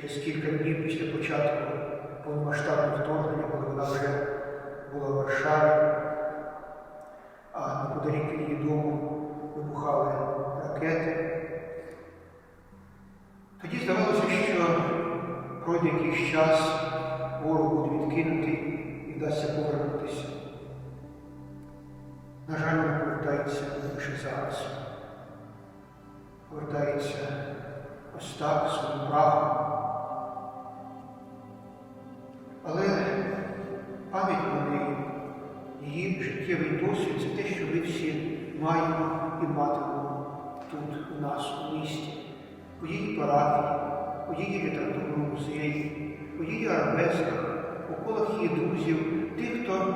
через кілька днів після початку повномасштабного вторгнення, коли вона вже була в Варшаві, а неподалік від її дому вибухали ракети. Тоді здавалося, що пройде якийсь час ворог буде відкинутий і вдасться повернутися. На жаль, вона повертається лише зараз. Повертається Остап своїм прахом, життєвий досвід це те, що ми всі маємо і матимемо тут у нас у місті, у її парафії, у її літературному музеї, у її арабесках, у колах її друзів, тих, хто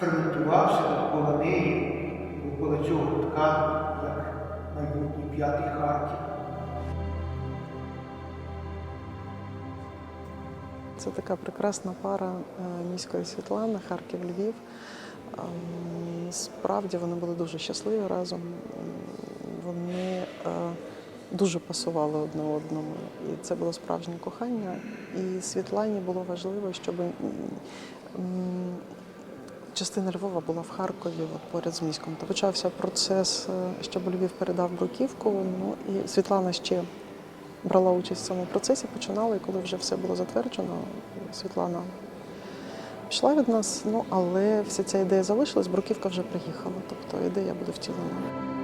ферментувався довкола неї, довкола цього гуртка, як майбутній п'ятий Харків. Це така прекрасна пара е, міської Світлани, Харків, Львів. Ем, Справді вони були дуже щасливі разом. Вони е, дуже пасували одне одному. І це було справжнє кохання. І Світлані було важливо, щоб частина Львова була в Харкові, от поряд з міськом. Та почався процес, е, щоб Львів передав Бруківку. Ну і Світлана ще брала участь в цьому процесі, починала, і коли вже все було затверджено, Світлана пішла від нас, ну але вся ця ідея залишилась, Бруківка вже приїхала, тобто ідея буде втілена.